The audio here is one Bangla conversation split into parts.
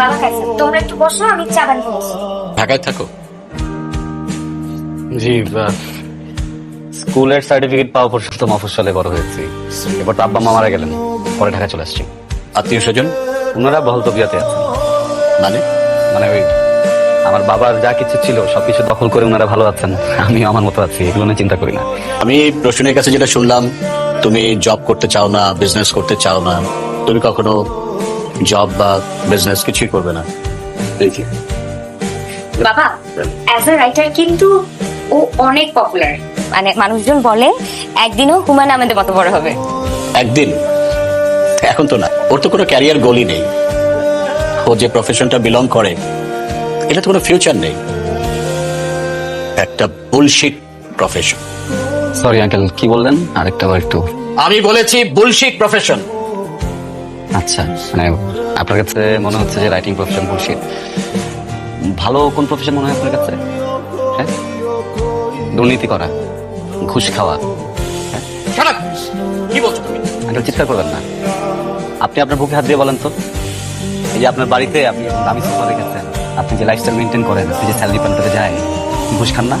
বাবা কাছে তোমরা একটু বসো আমি চা বানিয়ে নিচ্ছি। ঢাকায় থাকো। জি স্কুলের সার্টিফিকেট পাওয়া পর্যন্ত মফস্বলে বড় হয়েছি। এবার তো আব্বা মা মারা গেলেন পরে ঢাকা চলে আসছি। আত্মীয় স্বজন? ওনারা বহল তবিয়াতে আছেন। মানে? মানে ওই আমার বাবার যা কিছু ছিল সবকিছু দখল করে ওনারা ভালো আছেন। আমি আমার মতো আছি এগুলো নিয়ে চিন্তা করি না। আমি প্রশ্নের কাছে যেটা শুনলাম তুমি জব করতে চাও না বিজনেস করতে চাও না তুমি কখনো জব বা বিজনেস কিছুই করবে না। যে, বাবা অ্যাজ এ রাইটার কিন্তু ও অনেক পপুলার মানে মানুষজন বলে একদিনও হুমায়ুন আহমেদের মতো বড় হবে। একদিন? এখন তো না। ওর তো কোনো ক্যারিয়ার গোলই নেই। ও যে প্রফেশনটা বিলং করে এটা তো কোনো ফিউচার নেই। একটা বুলশিট প্রফেশন সরি আঙ্কেল কি বললেন? আরেকটা বার একটু। আমি বলেছি বুলশিট প্রফেশন আচ্ছা মানে আপনার কাছে মনে হচ্ছে যে রাইটিং প্রফেশন বুলশিট ভালো কোন প্রফেশন মনে হয় আপনার কাছে? হ্যাঁ? দুর্নীতি করা ঘুষ খাওয়া কি বলছো তুমি? আঙ্কেল চিৎকার করবেন না। আপনি আপনার বুকে হাত দিয়ে বলেন তো। এই যে আপনার বাড়িতে আপনি দামি সোফা রেখেছেন আপনি যে লাইফস্টাইল মেনটেন করেন আপনি যে স্যালারি পান্টাতে যায় ঘুষ খান না?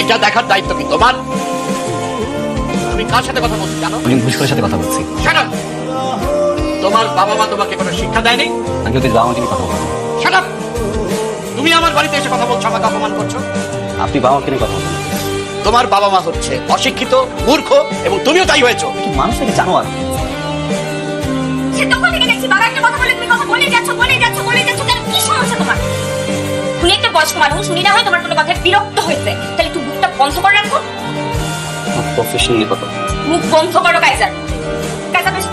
এটা দেখার দায়িত্ব কি তোমার? তুমি কার সাথে কথা বলছো জানো? উনি ঘুষখোরের সাথে কথা বলছি! তোমার বাবা মা তোমাকে কোনো শিক্ষা দেয়নি বাবা নিয়ে কথা Shut তুমি আমার বাড়িতে এসে কথা বলছো আমাকে অপমান করছ আপনি নিয়ে কথা তোমার বাবা মা হচ্ছে অশিক্ষিত মূর্খ এবং তুমিও তাই হয়েছো কি মানুষ নাকি জানোয়ার সে তখন থেকে দেখছি বাবা একটা কথা বলে তুমি কথা বলে যাচ্ছ বলে যাচ্ছ বলে যাচ্ছ কেন কি সমস্যা তোমার উনি একটা বয়স্ক মানুষ উনি না হয় তোমার কোনো কথায় বিরক্ত হয়েছে তাহলে একটু মুখটা বন্ধ করে রাখো প্রফেশন নিয়ে কথা মুখ বন্ধ করো কাইজার কাইজার বেশি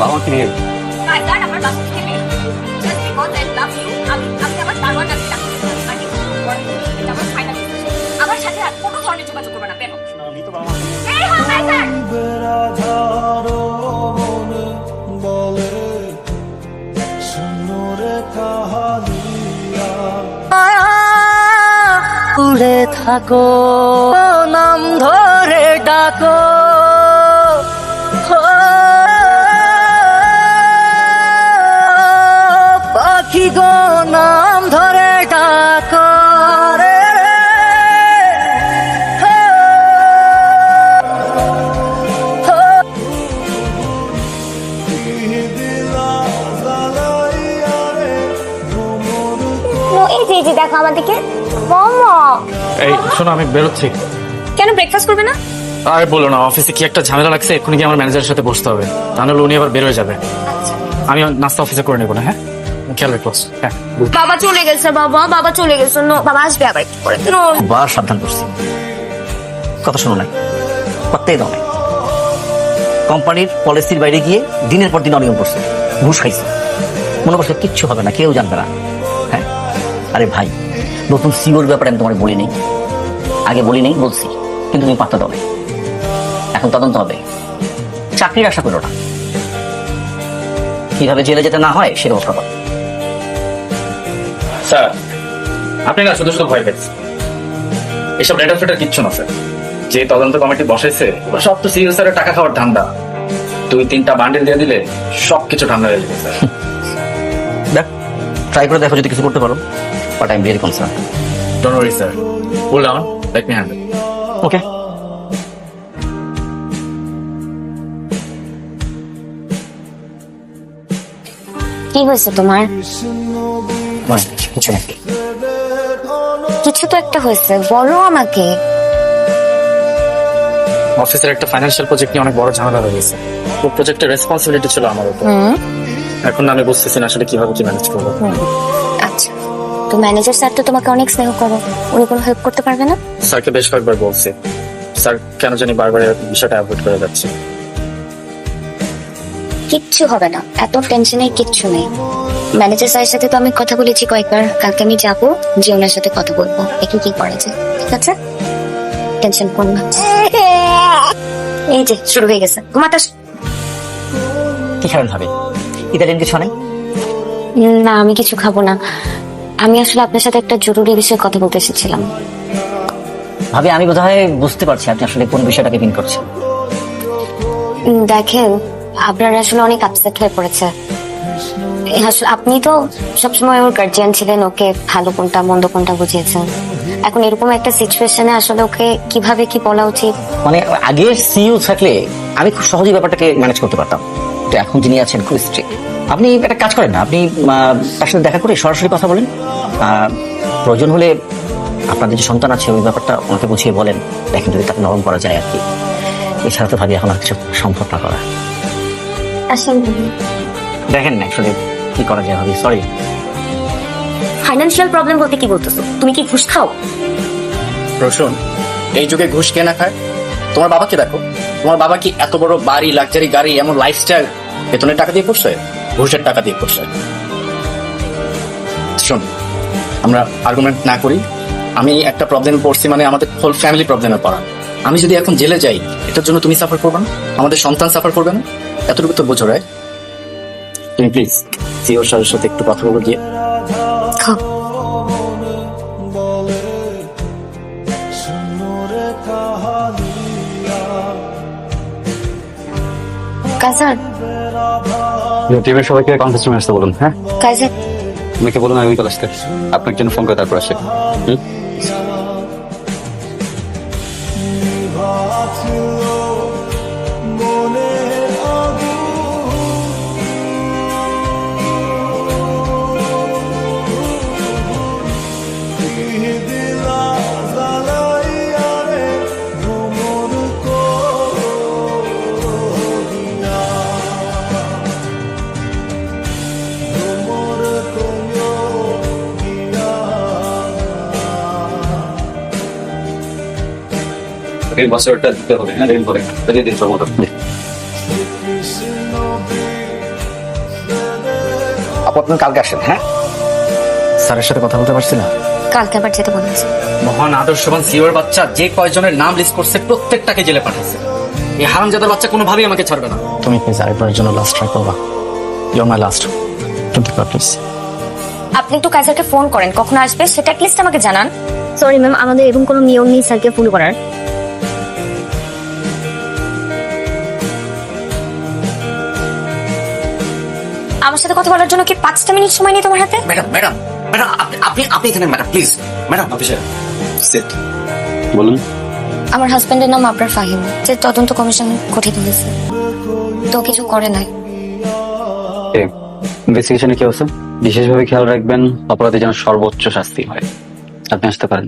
পাশে কি বের হও আমার বাবা নিয়ে। আমার বাসা থেকে বের just because I love you আমি আমি আমার দারোয়ান আমি ডাকতে পারি এটা আমার ফাইনাল আমার সাথে আর কোনো ধরনের যোগাযোগ করবে না বের হও। এই হও কাইজার উড়ে থাকো নাম ধরে ডাকো। এই শোনো আমি বেরোচ্ছি। কেন ব্রেকফাস্ট করবে না? আর বলো না অফিসে কি একটা ঝামেলা লাগছে? এক্ষুনি কি আমার ম্যানেজারের সাথে বসতে হবে। তাহলে উনি আবার বের হয়ে যাবে আমি নাস্তা অফিসে করে নেব না হ্যাঁ? খেয়াল রেখো হ্যাঁ বাবা চলে গেছে বাবা বাবা চলে গেছে। নো বাবা আসবে আবার একটু পরে। নো। সাবধান করছি। কথা শোনো নাই করতেই দাও নাই কোম্পানির পলিসির বাইরে গিয়ে দিনের পর দিন অনিয়ম করছে ঘুষ খাইছে। মনে করছে কিচ্ছু হবে না কেউ জানবে না। হ্যাঁ? আরে ভাই নতুন সিওর ব্যাপারে আমি তোমার বলি নেই আগে বলি নেই বলছি কিন্তু তুমি পাত্তা দাও এখন তদন্ত হবে। চাকরির আশা করো না। কীভাবে জেলে যেতে না হয় সে ব্যবস্থা করো স্যার আপনি না শুধু শুধু ভয় পেয়েছেন। এসব লেটার ফেটার কিচ্ছু না স্যার। যে তদন্ত কমিটি বসাইছে ওরা সব তো সিইও স্যারের টাকা খাওয়ার ধান্দা। দুই তিনটা বান্ডিল দিয়ে দিলে সব কিছু ঠান্ডা হয়ে যাবে স্যার। দেখ ট্রাই করে দেখো যদি কিছু করতে পারো। But I am very concern don't worry sir cool down let me handle okay কি হয়েছে তোমার? কিছু না কিছু তো একটা হয়েছে। বলো আমাকে। অফিসের একটা ফাইন্যান্সিয়াল প্রজেক্ট নিয়ে অনেক বড় ঝামেলা হয়ে গেছে। তো প্রজেক্টের রেসপন্সিবিলিটি ছিল আমার উপর। এখন না আমি বুঝতেছি না আসলে কীভাবে কি ম্যানেজ করব। তো ম্যানেজার স্যার তো তোমাকে অনেক স্নেহ করে। উনি কোনো হেল্প করতে পারবে না? স্যারকে বেশ কয়েকবার বলছি। স্যার কেন জানি বারবার এরকম বিষয়টা অ্যাভয়েড করে যাচ্ছে। কিচ্ছু হবে না। এত টেনশনের কিচ্ছু নেই। ম্যানেজার স্যারের সাথে তো আমি কথা বলেছি কয়েকবার। কালকে আমি যাব যে ওনার সাথে কথা বলব। একটু কি করা যায় ঠিক আছে? টেনশন করো না। এই যে শুরু হয়ে গেছে। ঘুমাতে কি খাবেন ভাবে? ইতালিয়ান কিছু নাই? না আমি কিছু খাব না। আমি আসলে আপনার সাথে একটা জরুরি বিষয়ে কথা বলতে এসেছিলাম। ভাবে আমি বোধহয় বুঝতে পারছি আপনি আসলে কোন বিষয়টাকে মিন করছেন। দেখেন আপনার আসলে অনেক আপসেট হয়ে পড়েছে। আসলে আপনি তো সবসময় ওর গার্জিয়ান ছিলেন ওকে ভালো কোনটা মন্দ কোনটা বুঝিয়েছেন। এখন এরকম একটা সিচুয়েশনে আসলে ওকে কীভাবে কি বলা উচিত? মানে আগে সিইও থাকলে আমি খুব সহজেই ব্যাপারটাকে ম্যানেজ করতে পারতাম। তো এখন যিনি আছেন খুব স্ট্রিক্ট আপনি একটা কাজ করেন না আপনি তার সাথে দেখা করে সরাসরি কথা বলেন। প্রয়োজন হলে আপনাদের যে সন্তান আছে ওই ব্যাপারটা ওনাকে বুঝিয়ে বলেন। দেখেন যদি তাকে নরম করা যায় আর কি। এছাড়া তো ভাবি এখন আর কিছু সম্ভব না করা। দেখেন না আসলে কি করা যায় ভাবি সরি ফাইন্যান্সিয়াল প্রবলেম বলতে কি বলতেছো? তুমি কি ঘুষ খাও? রসুন এই যুগে ঘুষ কে না খায়? তোমার বাবাকে দেখো। তোমার বাবা কি এত বড় বাড়ি লাক্সারি গাড়ি এমন লাইফস্টাইল বেতনের টাকা দিয়ে করছে? ঘুষের টাকা দিয়ে করছে? শোন আমরা আর্গুমেন্ট না করি। আমি একটা প্রবলেম পড়ছি মানে আমাদের হোল ফ্যামিলি প্রবলেমে পড়া। আমি যদি এখন জেলে যাই এটার জন্য তুমি সাফার করবে না? আমাদের সন্তান সাফার করবে না? এতটুকু তো বোঝো রায় তুমি প্লিজ সিওর স্যারের সাথে একটু কথা বলো গিয়ে। খাও। কাজার টিমের সবাইকে কনফারেন্স রুমে আসতে বলুন হ্যাঁ? কাজান। আমাকে বলুন আমি চলে আসতে আপনার জন্য ফোন করে তারপর আসে। হুম? এই বছরটা দিতে হবে হ্যাঁ ঋণ করে দিয়ে দিন আপনি কালকে আসেন হ্যাঁ? স্যারের সাথে কথা বলতে পারছি না? কালকে আবার যেতে বলেছে মহান আদর্শবান সিওর বাচ্চা যে কয়জনের নাম লিস্ট করছে প্রত্যেকটাকে জেলে পাঠাচ্ছে এই হারামজাদার বাচ্চা কোনোভাবেই আমাকে ছাড়বে না। তুমি প্লিজ আরেকবারের জন্য লাস্ট ট্রাই করবা। You my last twenty five please আপনি একটু কাজারকে ফোন করেন কখন আসবে সেটা লিস্ট আমাকে জানান। সরি ম্যাম আমাদের এরকম কোনো নিয়ম নেই স্যারকে ফোন করার। আমার সাথে কথা বলার জন্য কি পাঁচটা মিনিট সময় নেই তোমার হাতে? ম্যাডাম ম্যাডাম ম্যাডাম আপনি আপনি আপনি এখানে madam please. Madam officer seat বলুন। আমার হাজবেন্ডের নাম আবরার ফাহিম যে তদন্ত কমিশন গঠিত হয়েছে। তো কিছু করে নাই। ইনভেস্টিগেশনে কি অবস্থা? বিশেষভাবে খেয়াল রাখবেন অপরাধী যেন সর্বোচ্চ শাস্তি হয়। আপনি আসতে পারেন।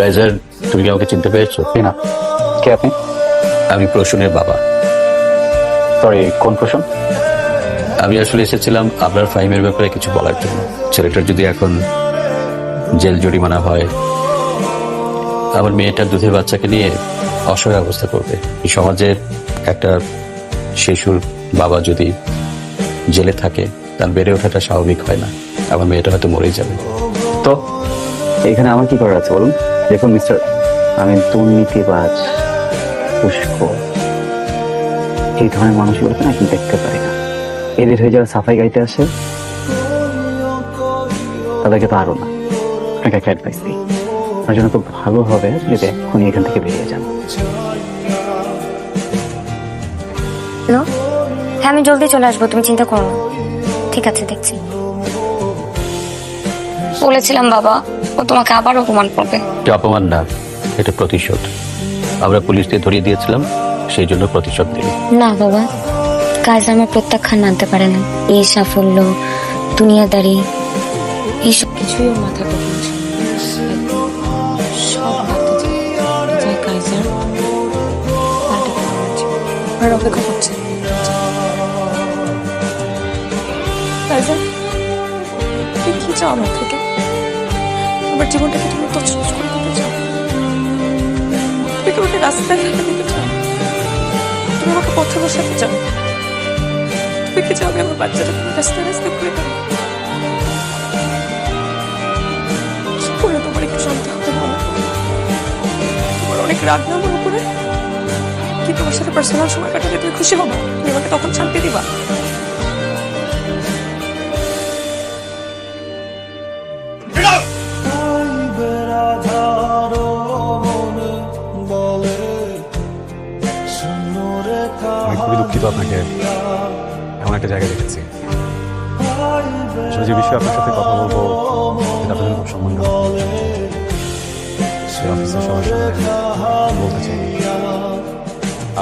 রাইজার তুমি কি আমাকে চিনতে পেরেছ? না কে আপনি? আমি প্রসূনের বাবা। সরি কোন প্রশ্ন আমি আসলে এসেছিলাম আপনার ফাইমের ব্যাপারে কিছু বলার জন্য। ছেলেটার যদি এখন জেল জরিমানা হয় আমার মেয়েটার দুধের বাচ্চাকে নিয়ে অসহায় অবস্থা করবে। এই সমাজে একটা শিশুর বাবা যদি জেলে থাকে তার বেড়ে ওঠাটা স্বাভাবিক হয় না। আমার মেয়েটা হয়তো মরেই যাবে। তো এখানে আমার কি করার আছে বলুন? দেখুন মিস্টার আমি দুর্নীতিবাজ পুষ্প এই ধরনের মানুষগুলোকে না দেখতে পারি না। এদের হয়ে যারা সাফাই গাইতে আসে তাদেরকে তো আরও না। আপনাকে একটা অ্যাডভাইস দিই। আপনার জন্য খুব ভালো হবে যদি এক্ষুনি এখান থেকে বেরিয়ে যান। হ্যালো হ্যাঁ আমি জলদি চলে আসব তুমি চিন্তা করো না। ঠিক আছে দেখছি। বলেছিলাম বাবা ও তোমাকে আবার অপমান করবে। এটা অপমান না এটা প্রতিশোধ। আমরা পুলিশকে ধরিয়ে দিয়েছিলাম। সেই জন্য প্রতিশোধ দিই না বাবা, কাজ আমার প্রত্যাখ্যান মানতে পারে না। এই সাফল্য, দুনিয়াদারি, এইসব কিছুই ওর মাথা ঢুকছে আমার জীবনটাকে তুমি তছনছ করে দিতে চাও? তুমি রাস্তায় পথে বসাতে চাও তুমি কি চাও আমি আমার বাচ্চাটা রাস্তায় আস্তে আস্তে বেড়াই কি করে তোমার একটু শান্ত অনেক রাগ না আমার উপরে? কি তোমার সাথে পার্সোনাল সময় কাটালে তুমি খুশি হবা? তুমি আমাকে তখন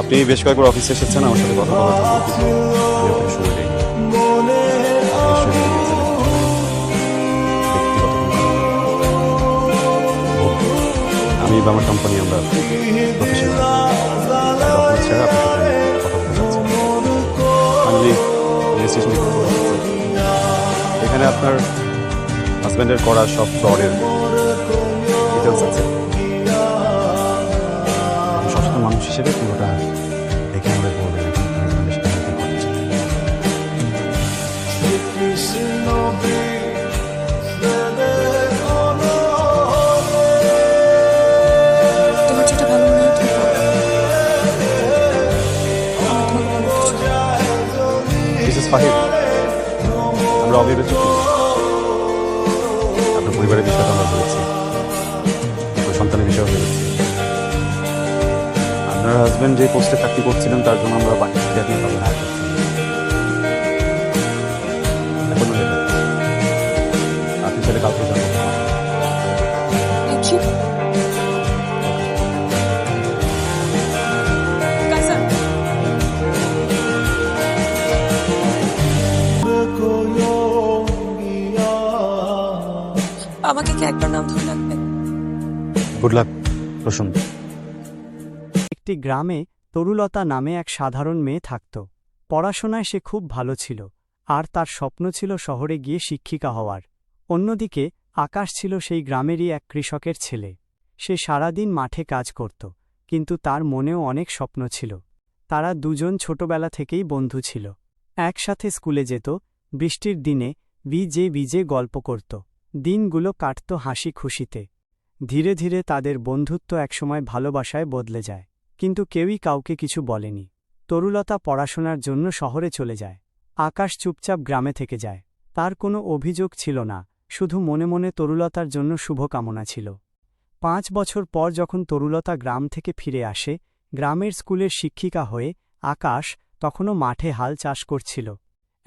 আপনি বেশ কয়েকবার অফিসে এসেছেন, আমার সাথে কথা কিন্তু আমি আমার কোম্পানি আমরা এখানে আপনার হাজব্যান্ডের করা সব ফ্রডের ডিটেলস আছে। মানুষ হিসেবে পুরোটা দেখে আমাদের বলবেন এখন আমি আপনাদের সাথে meeting করতে আপনার হাজব্যান্ড যে পোস্টে চাকরি করছিলেন তার জন্য আমরা বাকি জাতীয় হায়ার করছি এখনও আপনি ছেলে কাউকে. আমাকে কি একবার নাম ধরে রাখবে গুড লাক রসুন একটি গ্রামে তরুলতা নামে এক সাধারণ মেয়ে থাকত। পড়াশোনায় সে খুব ভালো ছিল, আর তার স্বপ্ন ছিল শহরে গিয়ে শিক্ষিকা হওয়ার। অন্যদিকে, আকাশ ছিল সেই গ্রামেরই এক কৃষকের ছেলে। সে সারাদিন মাঠে কাজ করত, কিন্তু তার মনেও অনেক স্বপ্ন ছিল। তারা দুজন ছোটবেলা থেকেই বন্ধু ছিল। একসাথে স্কুলে যেত, বৃষ্টির দিনে বিজে বিজে গল্প করত। দিনগুলো কাটত হাসি খুশিতে। ধীরে ধীরে তাদের বন্ধুত্ব একসময় ভালোবাসায় বদলে যায়। কিন্তু কেউই কাউকে কিছু বলেনি। তরুলতা পড়াশোনার জন্য শহরে চলে যায়। আকাশ চুপচাপ গ্রামে থেকে যায়। তার কোনো অভিযোগ ছিল না, শুধু মনে মনে তরুলতার জন্য শুভকামনা ছিল। পাঁচ বছর পর যখন তরুলতা গ্রাম থেকে ফিরে আসে, গ্রামের স্কুলের শিক্ষিকা হয়ে আকাশ তখনও মাঠে হাল চাষ করছিল।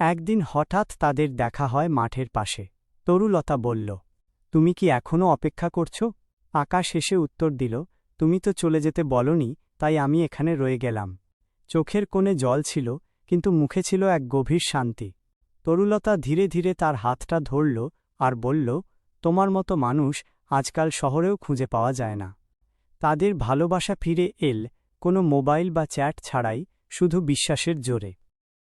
একদিন হঠাৎ তাদের দেখা হয় মাঠের পাশে। তরুলতা বলল, তুমি কি এখনও অপেক্ষা করছ? আকাশ এসে উত্তর দিল, তুমি তো চলে যেতে বলনি তাই আমি এখানে রয়ে গেলাম। চোখের কোণে জল ছিল, কিন্তু মুখে ছিল এক গভীর শান্তি। তরুলতা ধীরে ধীরে তার হাতটা ধরল আর বলল, তোমার মতো মানুষ আজকাল শহরেও খুঁজে পাওয়া যায় না। তাদের ভালোবাসা ফিরে এল, কোনো মোবাইল বা চ্যাট ছাড়াই, শুধু বিশ্বাসের জোরে।